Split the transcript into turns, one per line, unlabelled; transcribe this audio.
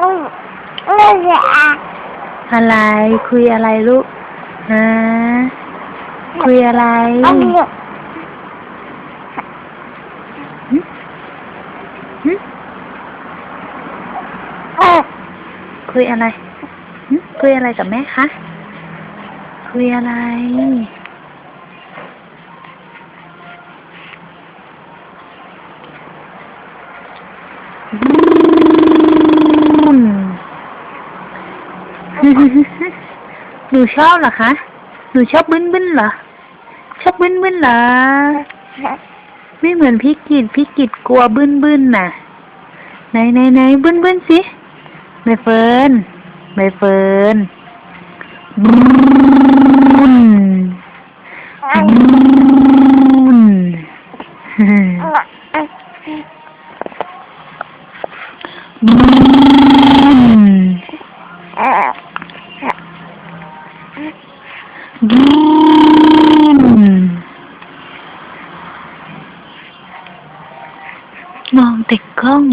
อืมไม่ใช่อะ
อะไรคุยอะไรลูกฮะคุยอะไร
อันนี้
หึหึ
เออ
คุยอะไรหึคุยอะไรกับแม่คะคุยอะไรบุ หนูชอบเหรอคะ หนูชอบบึ้นบึ้นเหรอ ชอบบึ้นบึ้นเหรอ ไม่เหมือนพี่กิดพี่กิดกลัวบึ้นบึ้นน่ะ ไหนไหนไหนบึ้นบึ้นสิใบเฟิร์นใบเฟิร์นบึ้นบึ้นบึ้น game ngon thiệt không?